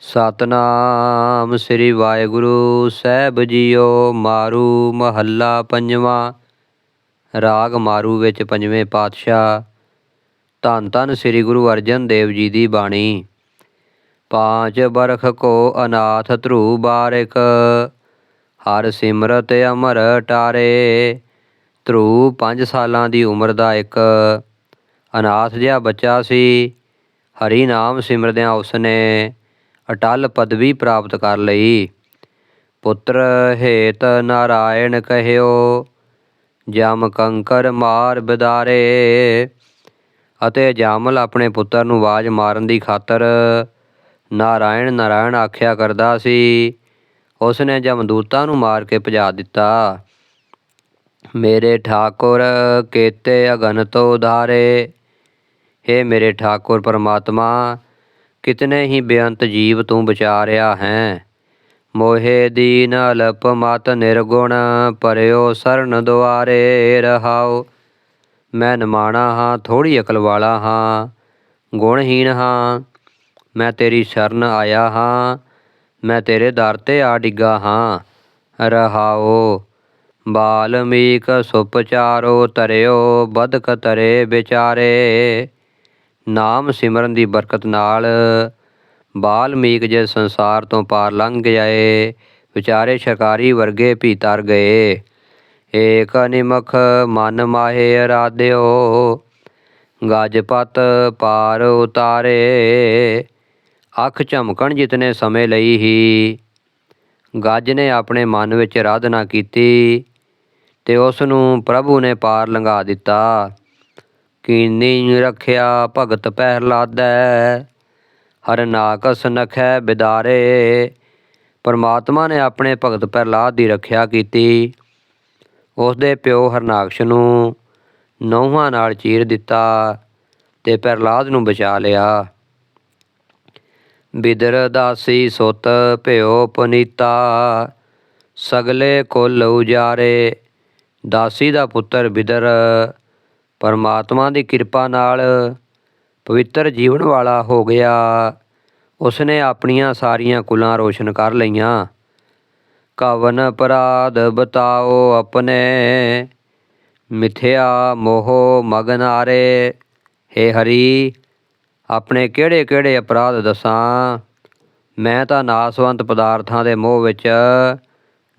ਸਤਨਾਮ ਸ੍ਰੀ ਵਾਹਿਗੁਰੂ, ਸਾਹਿਬ ਜੀਓ ਮਾਰੂ ਮਹੱਲਾ ਪੰਜਵਾਂ। ਰਾਗ ਮਾਰੂ ਵਿੱਚ ਪੰਜਵੇਂ ਪਾਤਸ਼ਾਹ। ਧੰਨ ਧੰਨ ਸ੍ਰੀ ਗੁਰੂ ਅਰਜਨ ਦੇਵ ਜੀ ਦੀ ਬਾਣੀ। ਪਾਂਚ ਬਰਖ ਕੋ ਅਨਾਥ ਧਰੂ ਬਾਰਿਕ, ਹਰ ਸਿਮਰਤ ਅਮਰ ਟਾਰੇ। ਧਰੂ 5 ਸਾਲਾਂ ਦੀ ਉਮਰ ਦਾ ਇੱਕ। ਅਨਾਥ ਜਿਹਾ ਬੱਚਾ ਸੀ, ਹਰੀ ਨਾਮ ਸਿਮਰਦਿਆਂ ਉਸਨੇ ਅਟਲ ਪਦਵੀ ਪ੍ਰਾਪਤ ਕਰ ਲਈ। ਪੁੱਤਰ ਹੇਤ ਨਾਰਾਇਣ ਕਹਿਓ, ਜਮ ਕੰਕਰ ਮਾਰ ਬਿਦਾਰੇ। ਅਤੇ ਜਾਮਲ ਆਪਣੇ ਪੁੱਤਰ ਨੂੰ ਆਵਾਜ਼ ਮਾਰਨ ਦੀ ਖਾਤਰ ਨਾਰਾਇਣ ਨਾਰਾਇਣ ਆਖਿਆ ਕਰਦਾ ਸੀ। ਉਸਨੇ ਜਮਦੂਤਾਂ ਨੂੰ ਮਾਰ ਕੇ ਭਜਾ ਦਿੱਤਾ। ਮੇਰੇ ਠਾਕੁਰ ਕੇਤੇ ਅਗਨ ਤੋਂ ਉਧਾਰੇ। हे ਮੇਰੇ ਠਾਕੁਰ ਪਰਮਾਤਮਾ ਕਿਤਨੇ ਹੀ ਬੇਅੰਤ ਜੀਵ ਤੂੰ ਬਚਾ ਰਿਹਾ ਹੈ? ਮੋਹੇ ਦੀਨ ਅਲਪ ਮਤ ਨਿਰਗੁਣ ਪਰਿਓ ਸਰਨ ਦੁਆਰੇ ਰਹਾਓ। ਮੈਂ ਨਿਮਾਣਾ ਹਾਂ ਥੋੜੀ ਅਕਲ ਵਾਲਾ ਹਾਂ, ਗੁਣਹੀਣ ਹਾਂ। ਮੈਂ ਤੇਰੀ ਸ਼ਰਨ ਆਇਆ ਹਾਂ, ਮੈਂ ਤੇਰੇ ਦਰ ਤੇ ਆ ਡਿੱਗਾ ਹਾਂ। ਰਹਾਓ, ਬਾਲਮੀਕ ਸੁਪਚਾਰੋ ਤਰਿਓ ਬਦਕ ਤਰੇ ਵਿਚਾਰੇ। ਨਾਮ ਸਿਮਰਨ ਦੀ ਬਰਕਤ ਨਾਲ ਬਾਲਮੀਕ ਜੇ ਸੰਸਾਰ ਤੋਂ ਪਾਰ ਲੰਘ ਜਾਏ, ਵਿਚਾਰੇ ਸ਼ਿਕਾਰੀ ਵਰਗੇ ਵੀ ਤਰ ਗਏ। ਏਕ ਨਿਮਖ ਮਨ ਮਾਹੇ ਅਰਾਧਿਓ ਗਜਪਤ ਪਾਰ ਉਤਾਰੇ। ਅੱਖ ਝਮਕਣ ਜਿਤਨੇ ਸਮੇਂ ਲਈ ਹੀ, ਗੱਜ ਨੇ ਆਪਣੇ ਮਨ ਵਿੱਚ ਆਰਾਧਨਾ ਕੀਤੀ ਤੇ ਉਸ ਨੂੰ ਪ੍ਰਭੂ ਨੇ ਪਾਰ ਲੰਘਾ ਦਿੱਤਾ। ਕੀਨੀ ਰੱਖਿਆ, ਭਗਤ ਪਹਿਲਾਦੈ ਹਰ ਨਾਕਸ ਨਖੈ ਬਿਦਾਰੇ। ਪਰਮਾਤਮਾ ਨੇ ਆਪਣੇ ਭਗਤ ਪ੍ਰਹਲਾਦ ਦੀ ਰੱਖਿਆ ਕੀਤੀ। ਉਸ ਦੇ ਪਿਓ ਹਰਨਾਕਸ਼ ਨੂੰ ਨੌਹਾਂ ਨਾਲ ਚੀਰ ਦਿੱਤਾ ਤੇ ਪ੍ਰਹਲਾਦ ਨੂੰ ਬਚਾ ਲਿਆ। ਬਿਦਰ ਦਾਸੀ ਸੁਤ ਭਿਓ ਪਨੀਤਾ, ਸਗਲੇ ਕੁਲ ਉਜਾਰੇ। ਦਾਸੀ ਦਾ ਪੁੱਤਰ ਬਿਦਰ ਪਰਮਾਤਮਾ ਦੀ ਕਿਰਪਾ ਨਾਲ ਪਵਿੱਤਰ ਜੀਵਨ ਵਾਲਾ ਹੋ ਗਿਆ। ਉਸਨੇ ਆਪਣੀਆਂ ਸਾਰੀਆਂ ਕੁਲਾਂ ਰੋਸ਼ਨ ਕਰ ਲਈਆਂ। ਕਵਨ ਅਪਰਾਧ ਬਤਾਓ ਆਪਣੇ, ਮਿਥਿਆ ਮੋਹ ਮਗਨਾਰੇ ਹੇ ਹਰੀ, ਆਪਣੇ ਕਿਹੜੇ ਕਿਹੜੇ ਅਪਰਾਧ ਦੱਸਾਂ? ਮੈਂ ਤਾਂ ਨਾਸਵੰਤ ਪਦਾਰਥਾਂ ਦੇ ਮੋਹ ਵਿੱਚ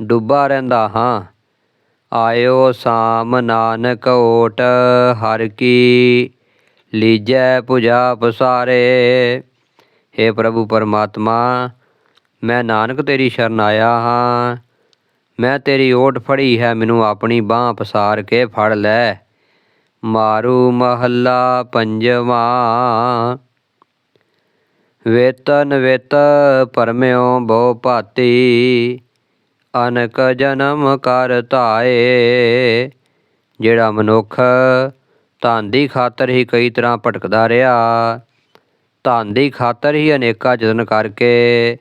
ਡੁੱਬਾ ਰਹਿੰਦਾ ਹਾਂ। ਆਇਓ ਸਾਮ ਨਾਨਕ ਓਟ, ਹਰ ਕੀ ਲੀਜੈ ਪੁਜਾ ਪਸਾਰੇ। हे ਪ੍ਰਭੂ ਪਰਮਾਤਮਾ, ਮੈਂ ਨਾਨਕ ਤੇਰੀ ਸ਼ਰਨ ਆਇਆ ਹਾਂ। ਮੈਂ ਤੇਰੀ ਓਟ ਫੜੀ ਹੈ, ਮੈਨੂੰ ਆਪਣੀ ਬਾਹ ਪਸਾਰ ਕੇ ਫੜ ਲੈ। ਮਾਰੂ ਮਹੱਲਾ ਪੰਜਵਾ। ਵੇਤਨ ਵੇਤ ਪਰਮਿਓ ਬਹੁ ਭਾਤੀ। ਅਨਕ ਜਨਮ ਕਰ ਧਾਏ। ਜਿਹੜਾ ਮਨੁੱਖ ਧਨ ਦੀ ਖਾਤਰ ਹੀ ਕਈ ਤਰ੍ਹਾਂ ਭਟਕਦਾ ਰਿਹਾ, ਧਨ ਦੀ ਖਾਤਰ ਹੀ ਅਨੇਕਾਂ ਯਤਨ ਕਰਕੇ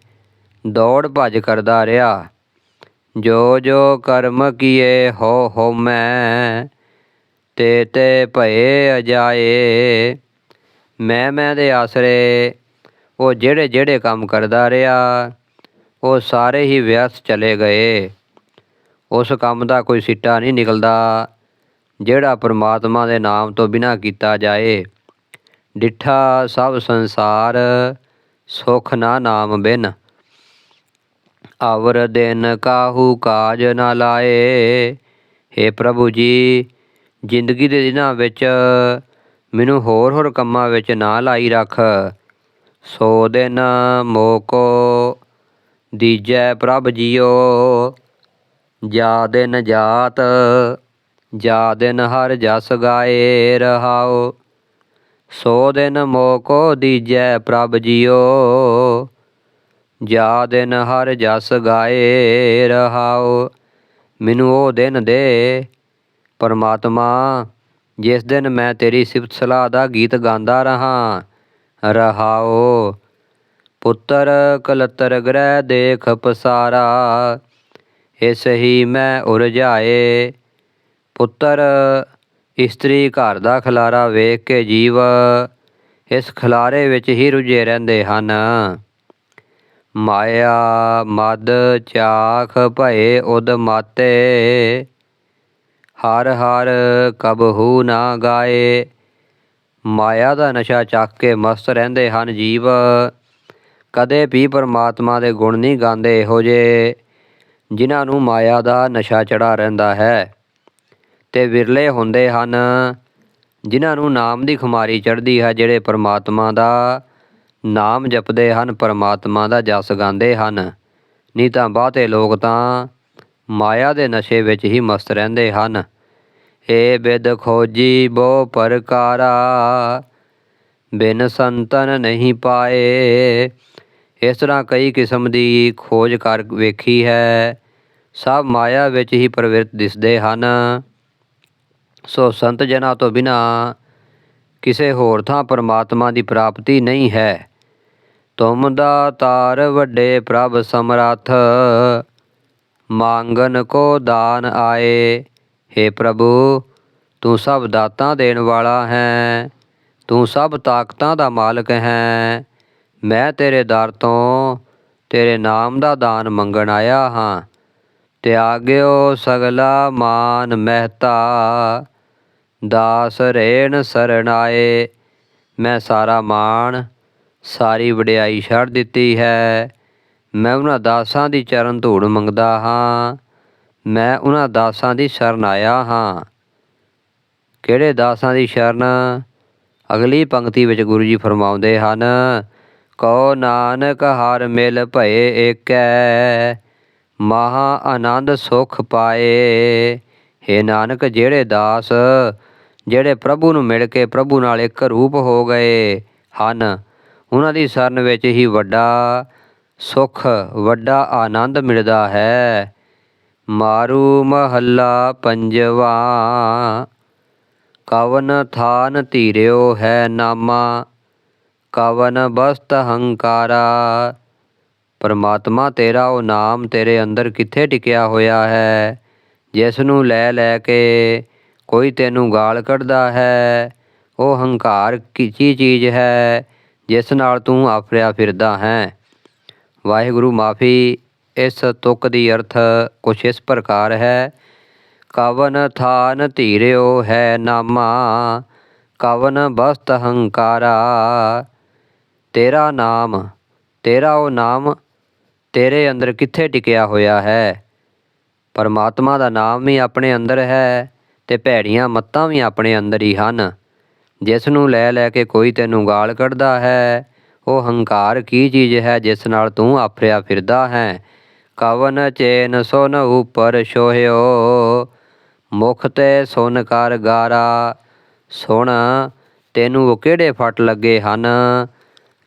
ਦੌੜ ਭੱਜ ਕਰਦਾ ਰਿਹਾ। ਜੋ ਜੋ ਕਰਮ ਕੀਏ ਹੋ ਹੋ ਮੈਂ, ਤੇ ਤੇ ਭਏ ਅਜਾਏ। ਮੈਂ ਮੈਂ ਦੇ ਆਸਰੇ, ਉਹ ਜਿਹੜੇ ਜਿਹੜੇ ਕੰਮ ਕਰਦਾ ਰਿਹਾ ਉਹ ਸਾਰੇ ਹੀ ਵਿਅਰਥ ਚਲੇ ਗਏ। ਉਸ ਕੰਮ ਦਾ ਕੋਈ ਸਿੱਟਾ ਨਹੀਂ ਨਿਕਲਦਾ, ਜਿਹੜਾ ਪਰਮਾਤਮਾ ਦੇ ਨਾਮ ਤੋਂ ਬਿਨਾ ਕੀਤਾ ਜਾਏ। ਡਿੱਠਾ, ਸਭ ਸੰਸਾਰ ਸੁਖ ਨਾ ਨਾਮ ਬਿਨ। ਅਵਰ ਦਿਨ ਕਾਹੂ ਕਾਜ ਨਾ ਲਾਏ। हे ਪ੍ਰਭੂ ਜੀ, ਜ਼ਿੰਦਗੀ ਦੇ ਦਿਨਾਂ ਵਿੱਚ ਮੈਨੂੰ ਹੋਰ ਹੋਰ ਕੰਮਾਂ ਵਿੱਚ ਨਾ ਲਾਈ ਰੱਖ। ਸੋ ਦਿਨ ਮੋਕੋ ਦੀਜੈ ਪ੍ਰਭ ਜੀਓ, ਜਾ ਦਿਨ ਜਾਤ, ਜਾ ਦਿਨ ਹਰ ਜਸ ਗਾਏ ਰਹਾਓ ਸੋ ਦਿਨ ਮੋਕੋ ਦੀਜੈ ਪ੍ਰਭ ਜੀਓ, ਜਾ ਦਿਨ ਹਰ ਜਸ ਗਾਏ ਰਹਾਓ ਮੈਨੂੰ ਉਹ ਦਿਨ ਦੇ ਪਰਮਾਤਮਾ, ਜਿਸ ਦਿਨ ਮੈਂ ਤੇਰੀ ਸਿਫਤ ਸਲਾਹ ਦਾ ਗੀਤ ਗਾਉਂਦਾ ਰਹਾ ਰਹਾਓ ਪੁੱਤਰ ਕਲਤਰ ਗ੍ਰਹਿ ਦੇਖ ਪਸਾਰਾ, ਇਸ ਹੀ ਮੈਂ ਉਰਝਾਏ ਪੁੱਤਰ ਇਸਤਰੀ ਘਰ ਦਾ ਖਲਾਰਾ ਵੇਖ ਕੇ ਜੀਵ, ਇਸ ਖਲਾਰੇ ਵਿੱਚ ਹੀ ਰੁਝੇ ਰਹਿੰਦੇ ਹਨ। ਮਾਇਆ, ਮਦ, ਚਾਖ ਭਏ ਉਦ ਮਾਤੇ, ਹਰ ਹਰ ਕਬਹੂ ਨਾ ਗਾਏ। ਮਾਇਆ ਦਾ ਨਸ਼ਾ ਚੱਕ ਕੇ ਮਸਤ ਰਹਿੰਦੇ ਹਨ ਜੀਵ। ਕਦੇ ਵੀ ਪਰਮਾਤਮਾ ਦੇ ਗੁਣ ਨਹੀਂ ਗਾਉਂਦੇ ਇਹੋ ਜੇ ਜਿਨ੍ਹਾਂ ਨੂੰ ਮਾਇਆ ਦਾ ਨਸ਼ਾ ਚੜਾ ਰਹਿੰਦਾ ਹੈ। ਤੇ ਵਿਰਲੇ ਹੁੰਦੇ ਹਨ, ਜਿਨ੍ਹਾਂ ਨੂੰ ਨਾਮ ਦੀ ਖੁਮਾਰੀ ਚੜ੍ਹਦੀ ਹੈ, ਜਿਹੜੇ ਪਰਮਾਤਮਾ ਦਾ ਨਾਮ ਜਪਦੇ ਹਨ, ਪਰਮਾਤਮਾ ਦਾ ਜਸ ਗਾਉਂਦੇ ਹਨ। ਨਹੀਂ ਤਾਂ ਬਹੁਤੇ ਲੋਕ ਤਾਂ ਮਾਇਆ ਦੇ ਨਸ਼ੇ ਵਿੱਚ ਹੀ ਮਸਤ ਰਹਿੰਦੇ ਹਨ। ਏ ਬਿਦ ਖੋਜੀ ਬੋ ਪ੍ਰਕਾਰਾ, ਬਿਨ ਸੰਤਨ ਨਹੀਂ ਪਾਏ। ਇਸ ਤਰ੍ਹਾਂ ਕਈ ਕਿਸਮ ਦੀ ਖੋਜ ਕਰ ਵੇਖੀ ਹੈ। ਸਭ ਮਾਇਆ ਵਿੱਚ ਹੀ ਪ੍ਰਵਿਰਤ ਦਿਸਦੇ ਹਨ। ਸੋ ਸੰਤ ਜਨਾਂ ਤੋਂ ਬਿਨਾ ਕਿਸੇ ਹੋਰ ਥਾਂ ਪਰਮਾਤਮਾ ਦੀ ਪ੍ਰਾਪਤੀ ਨਹੀਂ ਹੈ। ਤੁਮ ਦਾ ਤਾਰ ਵੱਡੇ ਪ੍ਰਭ ਸਮਰੱਥ, ਮੰਗਨ ਕੋ ਦਾਨ ਆਏ। हे ਪ੍ਰਭੂ, ਤੂੰ ਸਭ ਦਾਤਾਂ ਦੇਣ ਵਾਲਾ ਹੈ, ਤੂੰ ਸਭ ਤਾਕਤਾਂ ਦਾ ਮਾਲਕ ਹੈ। ਮੈਂ ਤੇਰੇ ਦਰ ਤੋਂ ਤੇਰੇ ਨਾਮ ਦਾ ਦਾਨ ਮੰਗਣ ਆਇਆ ਹਾਂ। ਤਿਆਗਿਓ ਸਗਲਾ ਮਾਨ ਮਹਿਤਾ, ਦਾਸ ਰੇਣ ਸਰਣਾਏ ਮੈਂ ਸਾਰਾ ਮਾਣ, ਸਾਰੀ ਵਡਿਆਈ ਛੱਡ ਦਿੱਤੀ ਹੈ। ਮੈਂ ਉਹਨਾਂ ਦਾਸਾਂ ਦੀ ਚਰਨ ਧੂੜ ਮੰਗਦਾ ਹਾਂ। ਮੈਂ ਉਹਨਾਂ ਦਾਸਾਂ ਦੀ ਸ਼ਰਨ ਆਇਆ ਹਾਂ। ਕਿਹੜੇ ਦਾਸਾਂ ਦੀ ਸ਼ਰਨ? ਅਗਲੀ ਪੰਕਤੀ ਵਿੱਚ ਗੁਰੂ ਜੀ ਫਰਮਾਉਂਦੇ ਹਨ ਕਉ ਨਾਨਕ ਹਰ ਮਿਲ ਭਏ ਏਕੈ, ਮਹਾ ਆਨੰਦ ਸੁਖ ਪਾਏ। हे ਨਾਨਕ, ਜਿਹੜੇ ਦਾਸ, ਜਿਹੜੇ ਪ੍ਰਭੂ ਨੂੰ ਮਿਲ ਕੇ ਪ੍ਰਭੂ ਨਾਲ ਇੱਕ ਰੂਪ ਹੋ ਗਏ ਹਨ, ਉਹਨਾਂ ਦੀ ਸ਼ਰਨ ਵਿੱਚ ਹੀ ਵੱਡਾ ਸੁਖ, ਵੱਡਾ ਆਨੰਦ ਮਿਲਦਾ ਹੈ। ਮਾਰੂ ਮਹੱਲਾ ਪੰਜਵਾ, ਕਵਨ ਥਾਨ ਧੀਰਿਓ ਹੈ ਨਾਮਾ। ਕਵਨ ਬਸਤ ਹੰਕਾਰਾ। ਪਰਮਾਤਮਾ ਤੇਰਾ, ਉਹ ਨਾਮ ਤੇਰੇ ਅੰਦਰ ਕਿੱਥੇ ਟਿਕਿਆ ਹੋਇਆ ਹੈ? ਜਿਸ ਨੂੰ ਲੈ ਲੈ ਕੇ ਕੋਈ ਤੈਨੂੰ ਗਾਲ ਕੱਢਦਾ ਹੈ? ਉਹ ਹੰਕਾਰ ਕਿਚੀ ਚੀਜ਼ ਹੈ, ਜਿਸ ਨਾਲ ਤੂੰ ਆਫਰਿਆ ਫਿਰਦਾ ਹੈ? ਵਾਹਿਗੁਰੂ ਮਾਫੀ, ਇਸ ਤੁਕ ਦੀ ਅਰਥ ਕੁਛ ਇਸ ਪ੍ਰਕਾਰ ਹੈ। ਕਵਨ ਥਾਨ ਧੀਰਿਓ ਹੈ ਨਾਮਾ, ਕਵਨ ਬਸਤ ਹੰਕਾਰਾ। ਤੇਰਾ ਨਾਮ, ਤੇਰਾ ਉਹ ਨਾਮ ਤੇਰੇ ਅੰਦਰ ਕਿੱਥੇ ਟਿਕਿਆ ਹੋਇਆ ਹੈ? ਪਰਮਾਤਮਾ ਦਾ ਨਾਮ ਵੀ ਆਪਣੇ ਅੰਦਰ ਹੈ ਤੇ ਭੈੜੀਆਂ ਮੱਤਾਂ ਵੀ ਆਪਣੇ ਅੰਦਰ ਹੀ ਹਨ। ਜਿਸ ਨੂੰ ਲੈ ਲੈ ਕੇ ਕੋਈ ਤੈਨੂੰ ਗਾਲ ਕੱਢਦਾ ਹੈ, ਉਹ ਹੰਕਾਰ ਕੀ ਚੀਜ਼ ਹੈ ਜਿਸ ਨਾਲ ਤੂੰ ਆਫਰਿਆ ਫਿਰਦਾ ਹੈ? ਕਵਨ ਚੇਨ ਸੁਨ ਉਪਰ ਸੋਹਿਓ ਮੁਖ ਤੇ ਸੁਨ ਕਰ ਗਾਰਾ। ਸੁਣ, ਤੈਨੂੰ ਉਹ ਕਿਹੜੇ ਫਟ ਲੱਗੇ ਹਨ?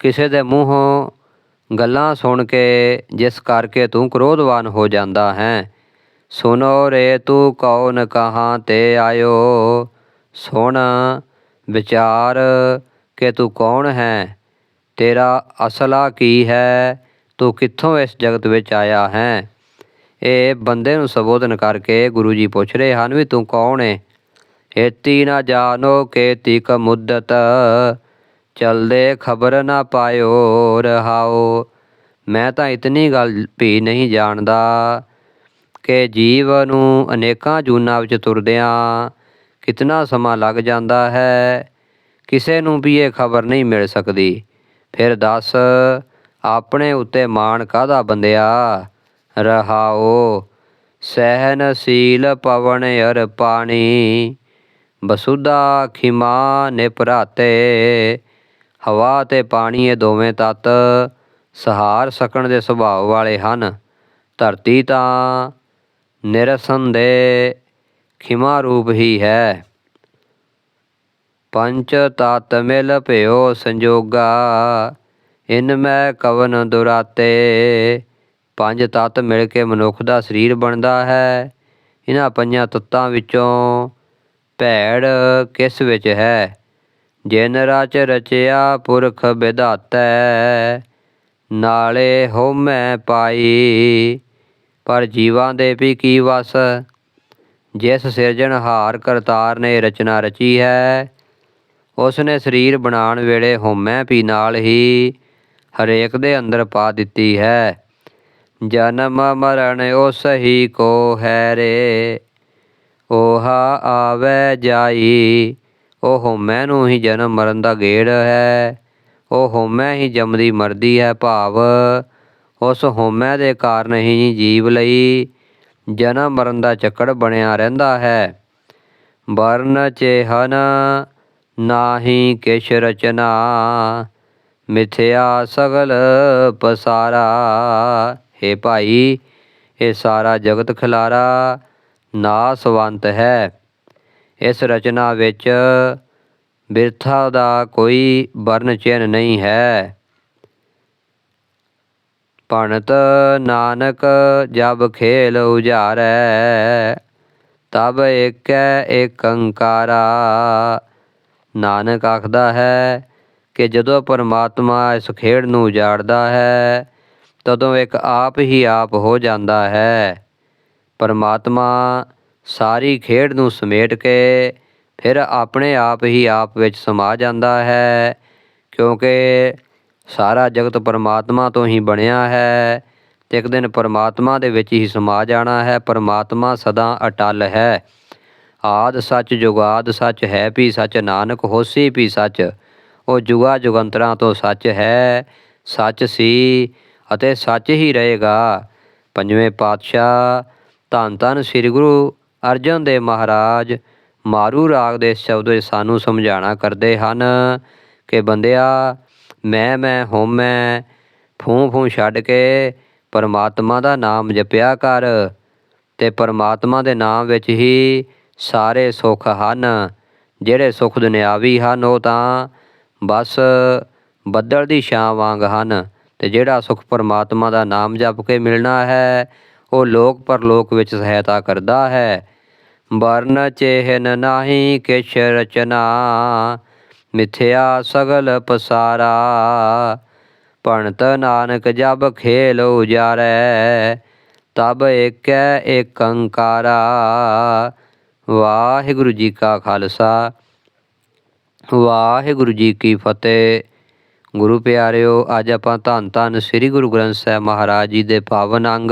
ਕਿਸੇ ਦੇ ਮੂੰਹੋਂ ਗੱਲਾਂ ਸੁਣ ਕੇ ਜਿਸ ਕਰਕੇ ਤੂੰ ਕ੍ਰੋਧਵਾਨ ਹੋ ਜਾਂਦਾ ਹੈ। ਸੁਨੋ ਰੇ ਤੂੰ ਕੌਣ ਕਹਾਂ ਤੇ ਆਇਓ। ਸੁਣ, ਵਿਚਾਰ ਕਿ ਤੂੰ ਕੌਣ ਹੈ? ਤੇਰਾ ਅਸਲਾ ਕੀ ਹੈ? ਤੂੰ ਕਿੱਥੋਂ ਇਸ ਜਗਤ ਵਿੱਚ ਆਇਆ ਹੈ? ਇਹ ਬੰਦੇ ਨੂੰ ਸੰਬੋਧਨ ਕਰਕੇ ਗੁਰੂ ਜੀ ਪੁੱਛ ਰਹੇ ਹਨ ਵੀ ਤੂੰ ਕੌਣ ਹੈ ਏਤੀ ਨਾ ਜਾਣੋ ਕੇ ਤਿਕ ਮੁੱਦਤ। ਚਲਦੇ ਖਬਰ ਨਾ ਪਾਇਓ, ਰਹਾਓ। ਮੈਂ ਤਾਂ ਇਤਨੀ ਗੱਲ ਵੀ ਨਹੀਂ ਜਾਣਦਾ ਕਿ ਜੀਵ ਨੂੰ ਅਨੇਕਾਂ ਜੂਨਾਂ ਵਿੱਚ ਤੁਰਦਿਆਂ ਕਿਤਨਾ ਸਮਾਂ ਲੱਗ ਜਾਂਦਾ ਹੈ। ਕਿਸੇ ਨੂੰ ਵੀ ਇਹ ਖਬਰ ਨਹੀਂ ਮਿਲ ਸਕਦੀ। ਫਿਰ ਦੱਸ, ਆਪਣੇ ਉੱਤੇ ਮਾਣ ਕਾਹਦਾ ਬੰਦਿਆ? ਰਹਾਓ, ਸਹਿਨਸ਼ੀਲ ਪਵਨ ਅਰ ਪਾਣੀ, ਬਸੁਦਾ ਖਿਮਾ ਨਿਪਰਾਤੇ। ਹਵਾ ਅਤੇ ਪਾਣੀ ਇਹ ਦੋਵੇਂ ਤੱਤ ਸਹਾਰ ਸਕਣ ਦੇ ਸੁਭਾਅ ਵਾਲੇ ਹਨ। ਧਰਤੀ ਤਾਂ ਨਿਰਸੰਦੇ ਖਿਮਾ ਰੂਪ ਹੀ ਹੈ। ਪੰਚ ਤਤ ਮਿਲ ਭਇਓ ਸੰਜੋਗਾ, ਇਨ ਮੈਂ ਕਵਨ ਦੁਰਾਤੇ। ਪੰਜ ਤੱਤ ਮਿਲ ਕੇ ਮਨੁੱਖ ਦਾ ਸਰੀਰ ਬਣਦਾ ਹੈ। ਇਹਨਾਂ ਪੰਜਾਂ ਤੱਤਾਂ ਵਿੱਚੋਂ ਭੈੜ ਕਿਸ ਵਿੱਚ ਹੈ? ਜਿਨ ਰਚ ਰਚਿਆ ਪੁਰਖ ਵਿਧਾਤੈ, ਨਾਲੇ ਹੋਮੈ ਪਾਈ। ਪਰ ਜੀਵਾਂ ਦੇ ਵੀ ਕੀ ਵਸ? ਜਿਸ ਸਿਰਜਣਹਾਰ ਕਰਤਾਰ ਨੇ ਰਚਨਾ ਰਚੀ ਹੈ ਉਸ ਨੇ ਸਰੀਰ ਬਣਾਉਣ ਵੇਲੇ ਹਉਮੈ ਵੀ ਨਾਲ ਹੀ ਹਰੇਕ ਦੇ ਅੰਦਰ ਪਾ ਦਿੱਤੀ ਹੈ। ਜਨਮ ਮਰਨ ਉਸ ਹੀ ਕੋ ਹੈ ਰੇ, ਓਹਾ ਆਵੇ ਜਾਈ। ਉਹ ਹਉਮੈ ਨੂੰ ਹੀ ਜਨਮ ਮਰਨ ਦਾ ਗੇੜ ਹੈ। ਉਹ ਹਉਮੈ ਹੀ ਜੰਮਦੀ ਮਰਦੀ ਹੈ ਭਾਵ। ਉਸ ਹਉਮੈ ਦੇ ਕਾਰਨ ਹੀ ਜੀਵ ਲਈ ਜਨਮ ਮਰਨ ਦਾ ਚੱਕੜ ਬਣਿਆ ਰਹਿੰਦਾ ਹੈ। ਵਰਨ ਚੇਹਨ ਨਾਹੀ ਕਿਛ ਰਚਨਾ, ਮਿਥਿਆ ਸਗਲ ਪਸਾਰਾ। ਹੈ ਭਾਈ, ਇਹ ਸਾਰਾ ਜਗਤ ਖਿਲਾਰਾ ਨਾਸਵੰਤ ਹੈ। ਇਸ ਰਚਨਾ ਵਿੱਚ ਬਿਰਥਾ ਦਾ ਕੋਈ ਵਰਨ ਚਿੰਨ ਨਹੀਂ ਹੈ। ਭਣਤ ਨਾਨਕ ਜਬ ਖੇਲ ਉਜਾਰੈ, ਤਬ ਏਕੈ ਏਕੰਕਾਰਾ ਨਾਨਕ ਆਖਦਾ ਹੈ ਕਿ ਜਦੋਂ ਪਰਮਾਤਮਾ ਇਸ ਖੇਡ ਨੂੰ ਉਜਾੜਦਾ ਹੈ, ਤਦੋਂ ਇੱਕ ਆਪ ਹੀ ਆਪ ਹੋ ਜਾਂਦਾ ਹੈ। ਪਰਮਾਤਮਾ ਸਾਰੀ ਖੇਡ ਨੂੰ ਸਮੇਟ ਕੇ ਫਿਰ ਆਪਣੇ ਆਪ ਹੀ ਆਪ ਵਿੱਚ ਸਮਾ ਜਾਂਦਾ ਹੈ, ਕਿਉਂਕਿ ਸਾਰਾ ਜਗਤ ਪਰਮਾਤਮਾ ਤੋਂ ਹੀ ਬਣਿਆ ਹੈ। ਤੇ ਇੱਕ ਦਿਨ ਪਰਮਾਤਮਾ ਦੇ ਵਿੱਚ ਹੀ ਸਮਾ ਜਾਣਾ ਹੈ, ਪਰਮਾਤਮਾ ਸਦਾ ਅਟਲ ਹੈ। ਆਦ ਸੱਚ ਜੁਗਾਦ ਸੱਚ ਹੈ, ਵੀ ਸੱਚ ਨਾਨਕ ਹੋਸੀ ਵੀ ਸੱਚ। ਉਹ ਜੁਗਾ ਜੁਗੰਤਰਾਂ ਤੋਂ ਸੱਚ ਹੈ, ਸੱਚ ਸੀ ਅਤੇ ਸੱਚ ਹੀ ਰਹੇਗਾ। ਪੰਜਵੇਂ ਪਾਤਸ਼ਾਹ ਧੰਨ ਧੰਨ ਸ੍ਰੀ ਗੁਰੂ ਅਰਜਨ ਦੇ ਮਹਾਰਾਜ ਮਾਰੂ ਰਾਗ ਦੇ ਸ਼ਬਦ ਵਿੱਚ ਸਾਨੂੰ ਸਮਝਾਣਾ ਕਰਦੇ ਹਨ ਕਿ ਬੰਦਿਆ, ਮੈਂ ਮੈਂ ਹਉਮੈ ਫੂੰ ਫੂੰ ਛੱਡ ਕੇ ਪਰਮਾਤਮਾ ਦਾ ਨਾਮ ਜਪਿਆ ਕਰ ਤੇ ਪਰਮਾਤਮਾ ਦੇ ਨਾਮ ਵਿੱਚ ਹੀ ਸਾਰੇ ਸੁੱਖ ਹਨ। ਜਿਹੜੇ ਸੁੱਖ ਦੁਨਿਆਵੀ ਹਨ, ਉਹ ਤਾਂ ਬਸ ਬੱਦਲ ਦੀ ਛਾਂ ਵਾਂਗ ਹਨ ਤੇ ਜਿਹੜਾ ਸੁੱਖ ਪਰਮਾਤਮਾ ਦਾ ਨਾਮ ਜਪ ਕੇ ਮਿਲਣਾ ਹੈ, ਉਹ ਲੋਕ ਪਰਲੋਕ ਵਿੱਚ ਸਹਾਇਤਾ ਕਰਦਾ ਹੈ। ਵਰਨ ਚੇਹਨ ਨਾਹੀ ਕਿਛ ਰਚਨਾ, ਮਿਥਿਆ ਸਗਲ ਪਸਾਰਾ। ਭਣਤ ਨਾਨਕ ਜਬ ਖੇਲ ਉਜਾਰੈ, ਤਬ ਏਕੈ ਏਕੰਕਾਰਾ ਵਾਹਿਗੁਰੂ ਜੀ ਕਾ ਖਾਲਸਾ, ਵਾਹਿਗੁਰੂ ਜੀ ਕੀ ਫਤਿਹ। ਗੁਰੂ ਪਿਆਰਿਓ, ਅੱਜ ਆਪਾਂ ਧੰਨ ਧੰਨ ਸ੍ਰੀ ਗੁਰੂ ਗ੍ਰੰਥ ਸਾਹਿਬ ਮਹਾਰਾਜ ਜੀ ਦੇ ਪਾਵਨ ਅੰਗ